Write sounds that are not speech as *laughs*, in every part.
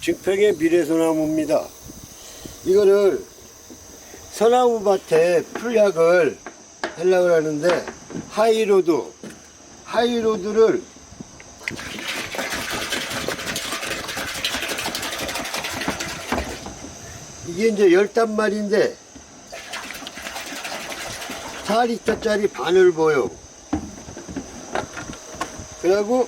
증평의 미래소나무입니다. 이거를 소나무 밭에 풀약을 하려고 하는데 하이로드, 하이로드를 이게 이제 열단 말인데 4리터짜리 바늘 보요. 그리고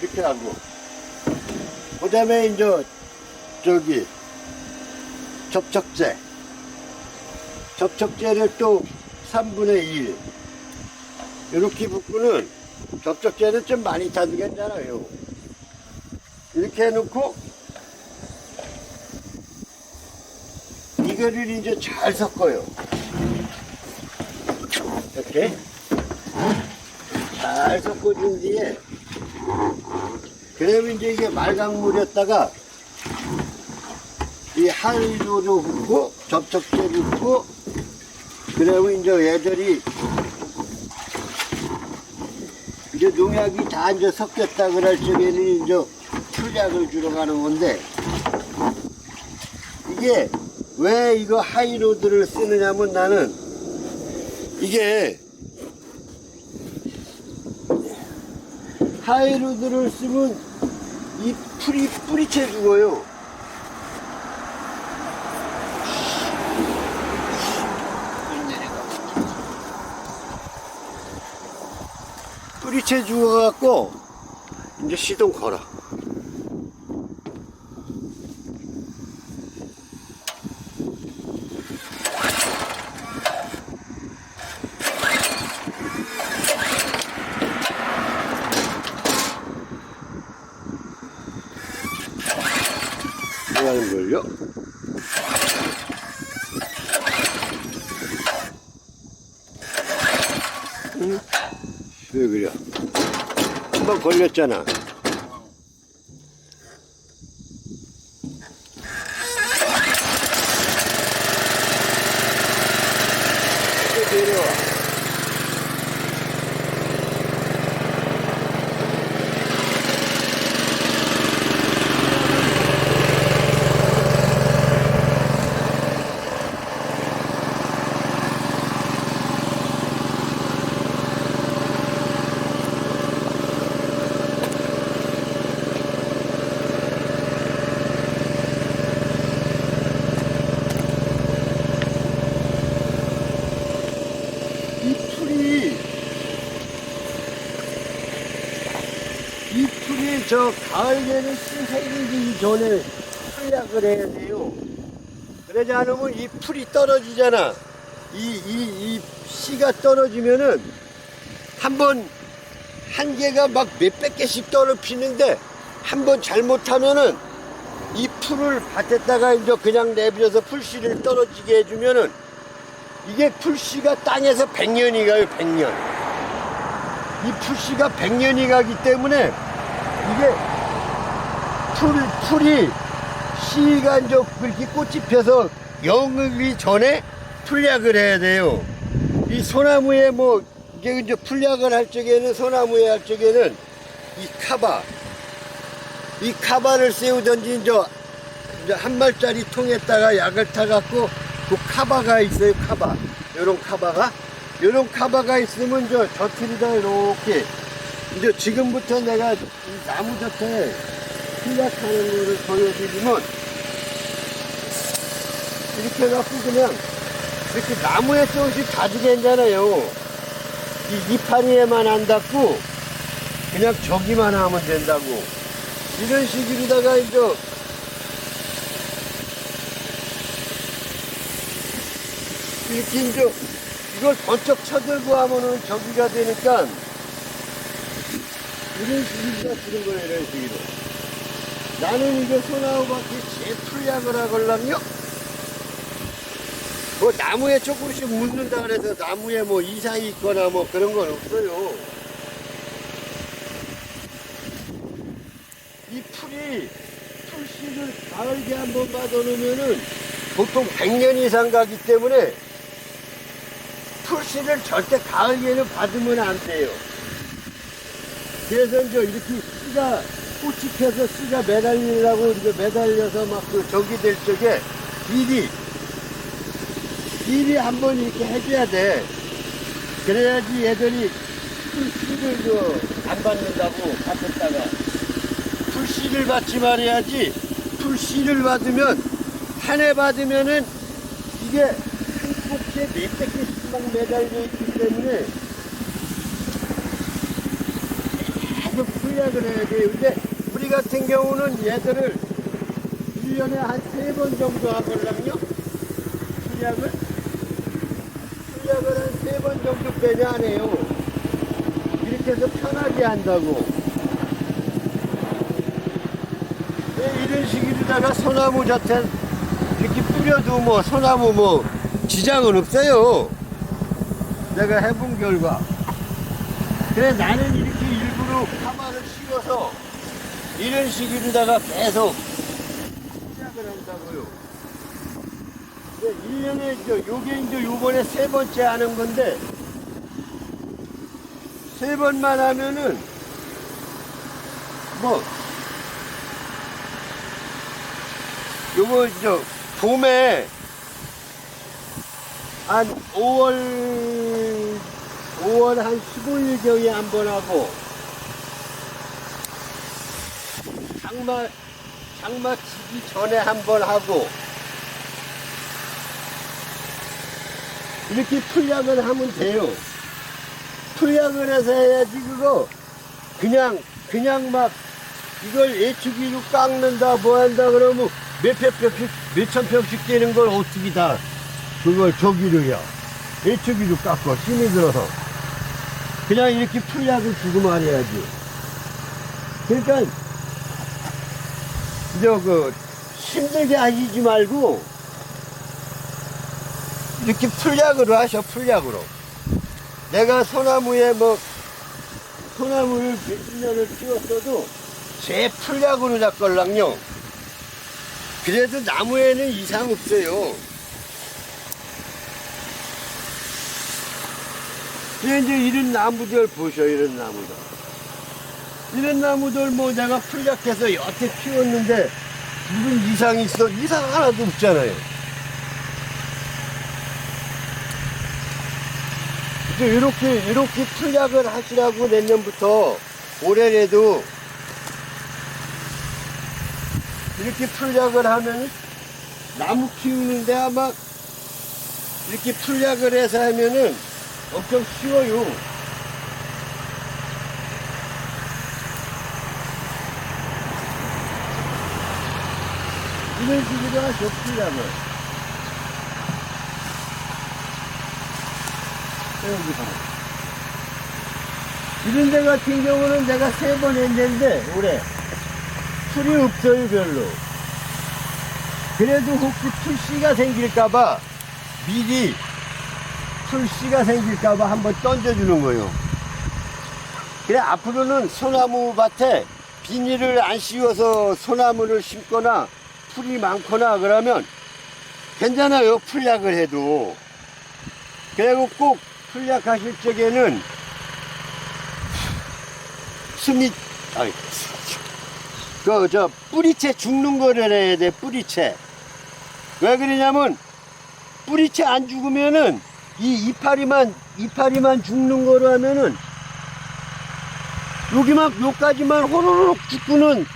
이렇게 하고 그 다음에 이제 저기 접촉제. 접촉제를 또 3분의 1 이렇게 붓고는 접촉제는 좀 많이 타도 괜찮아요. 이렇게 해놓고 이거를 이제 잘 섞어요. 이렇게. 잘 섞어준 뒤에 그러면 이제 이게 말강물이었다가 이 하이로도 붓고 접촉제 붓고 그러면 이제 얘들이 이제 농약이 다 이제 섞였다 그럴 적에는 이제 풀약을 주러 가는 건데 이게 왜 이거 하이로드를 쓰느냐면 나는 이게 하이로드를 쓰면 이 풀이 뿌리채 죽어요. 뿌리채 죽어갖고 이제 시동 걸어. 뭐 하는 걸요? 응? 왜 그래? 한번 걸렸잖아. 이제 내려와. 이 풀이 이 풀이 저 가을에는 신생기기 전에 풀약을 해야 돼요. 그러지 않으면 이 풀이 떨어지잖아. 이, 이, 이 씨가 떨어지면은 한 번, 한 개가 막 몇백 개씩 떨어지는데 한 번 잘못하면은 이 풀을 밭에다가 이제 그냥 내버려서 풀씨를 떨어지게 해주면은 이게 풀씨가 땅에서 100년이 가요, 100년. 이 풀씨가 100년이 가기 때문에 이게 풀, 풀이 이제 그렇게 꽃이 펴서 영으기 전에 풀약을 해야 돼요. 이 소나무에 뭐, 이제 이제 풀약을 할 적에는, 소나무에 할 적에는 이 카바, 이 카바를 세우던지 이제, 한 말짜리 통에다가 약을 타갖고 그 카바가 있어요, 카바. 요런 카바가. 요런 카바가 있으면 이제 저틀이다 이렇게. 이제 지금부터 내가 이 나무 곁에 풀약하는 거를 보여드리면 이렇게 해갖고 그냥 이렇게 나무에 조금씩 가지게 했잖아요. 이 이파리에만 안 닿고 그냥 저기만 하면 된다고. 이런 식으로다가 이제 이렇게 이제 이걸 번쩍 쳐들고 하면은 저기가 되니까 이런 식으로 쓰는 거예요, 이런 식으로. 나는 이게 소나무밖에 제 풀약을 하걸랑요? 뭐 나무에 조금씩 묻는다 그래서 나무에 뭐 이상이 있거나 뭐 그런 건 없어요. 이 풀이 풀씨를 가을에 한번 받아놓으면은 보통 100년 이상 가기 때문에 푸시를 절대 가을에는 받으면 안 돼요. 그래서 이제 이렇게 씨가 꽃이 펴서 씨가 매달리려고 이렇게 매달려서 막 그 저기 될 적에 미리 미리 한번 이렇게 해줘야 돼. 그래야지 얘들이 풀씨를 그안 받는다고 받았다가 풀씨를 받지 말아야지 풀씨를 받으면 한 해 받으면은 이게 한 꽃에 몇백 개씩 막 매달려 있기 때문에 계속 풀약을 해야 돼요. 근데 우리 같은 경우는 얘들을 1년에 한 세 번 정도 하거든요. 풀약을. 풀약을 한 세 번 정도 빼면 안 해요. 이렇게 해서 편하게 한다고. 네, 이런 식으로다가 소나무 자태 이렇게 뿌려도 뭐 소나무 뭐 지장은 없어요. 내가 해본 결과. 그래 나는 이렇게 가마를 씌워서 이런 식으로다가 계속 시작을 한다고요. 1년에 저 요게 이제 요번에 세 번째 하는 건데 세 번만 하면은 뭐 요거 저 봄에 한 5월 5월 한 15일경에 한 번 하고 장마 장마 치기 전에 한 번 하고 이렇게 풀약을 하면 돼요. 풀약을 해서 해야지 그거. 그냥 그냥 막 이걸 예측기로 깎는다 뭐 한다 그러면 몇백 평씩 몇천 평씩 되는 걸 어떻게 다 그걸 저기로요. 예측기로 깎고 힘이 들어서. 그냥 이렇게 풀약을 주고 말해야지. 그러니까 저 그 힘들게 하시지 말고 이렇게 풀약으로 하셔 풀약으로. 내가 소나무에 뭐 소나무를 몇십 년을 키웠어도 제 풀약으로 잡걸랑요. 그래도 나무에는 이상 없어요. 이제 이런 나무들 보셔 이런 나무들 이런 나무들 뭐 내가 풀약해서 여태 키웠는데 무슨 이상이 있어? 이상 하나도 없잖아요. 이렇게 이렇게 풀약을 하시라고 내년부터 올해라도 이렇게 풀약을 하면 나무 키우는데 아마 이렇게 풀약을 해서 하면은 엄청 쉬워요. 이런 식으로 하죠, 풀약을. 여기 봐. 이런 데 같은 경우는 내가 세 번 했는데, 올해. 풀이 없어요, 별로. 그래도 혹시 풀씨가 생길까봐 미리 풀씨가 생길까봐 한번 던져주는 거예요. 그래, 앞으로는 소나무 밭에 비닐을 안 씌워서 소나무를 심거나 풀이 많거나 그러면 괜찮아요, 풀약을 해도. 그리고 꼭 풀약 하실 적에는 숨이, 아이, 그, 저, 뿌리채 죽는 거를 해야 돼, 뿌리채. 왜 그러냐면, 뿌리채 안 죽으면은, 이 이파리만, 이파리만 죽는 거로 하면은, 여기만, 요까지만 호로록 죽고는,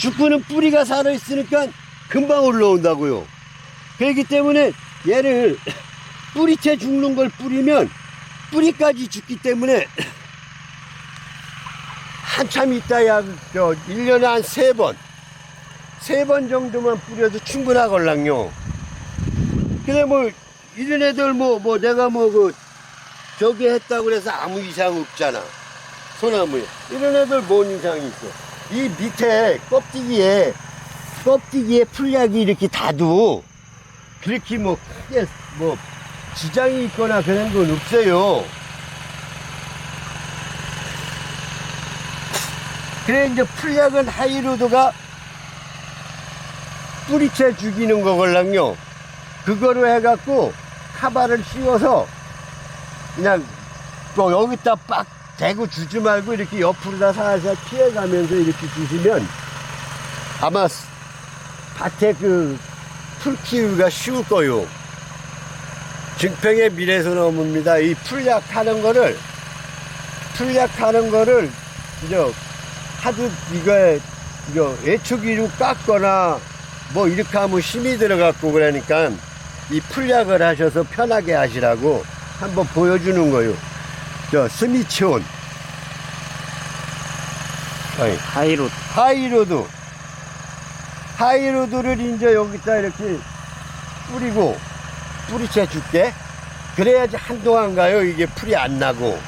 죽고는 뿌리가 살아있으니까 금방 올라온다고요. 그렇기 때문에 얘를 *laughs* 뿌리채 죽는 걸 뿌리면 뿌리까지 죽기 때문에 *laughs* 한참 있다야 저 1년에 한 세 번, 세 번 정도만 뿌려도 충분하걸랑요. 그래 뭐 이런 애들 뭐 뭐 내가 뭐 그 저기 했다고 그래서 아무 이상 없잖아. 소나무에 이런 애들 뭔 이상이 있어? 이 밑에 껍데기에 껍데기에 풀약이 이렇게 다도 그렇게 뭐 크게 뭐 지장이 있거나 그런 건 없어요. 그래 이제 풀약은 하이로드가 뿌리채 죽이는 거걸랑요. 그거로 해갖고 카바를 씌워서 그냥 또 여기다 빡 대고 주지 말고 이렇게 옆으로 다 살살 피해가면서 이렇게 주시면 아마 스- 밭에 그 풀 키우기가 쉬울 거요. 증평의 미래소나무입니다. 이 풀약 하는 거를 풀약 하는 거를 이제 하도 이거 이거 애초기로 깎거나 뭐 이렇게 하면 힘이 들어갖고 그러니까 이 풀약을 하셔서 편하게 하시라고 한번 보여주는 거요. 저 스미치온. 아니, 하이로 하이로드. 하이로드를 이제 여기다 이렇게 뿌리고 뿌리채 줄게. 그래야지 한동안 가요. 이게 풀이 안 나고.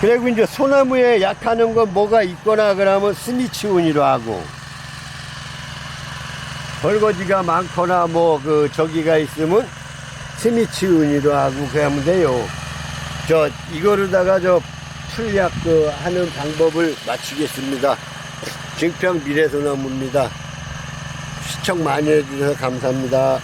그리고 이제 소나무에 약하는 건 뭐가 있거나 그러면 스미치온이로 하고. 벌거지가 많거나 뭐 그 저기가 있으면 스미치온이로 하고 그러면 돼요 저 이거로다가 저 풀약 그 하는 방법을 마치겠습니다. 증평 미래소나무입니다. 시청 많이 해주셔서 감사합니다.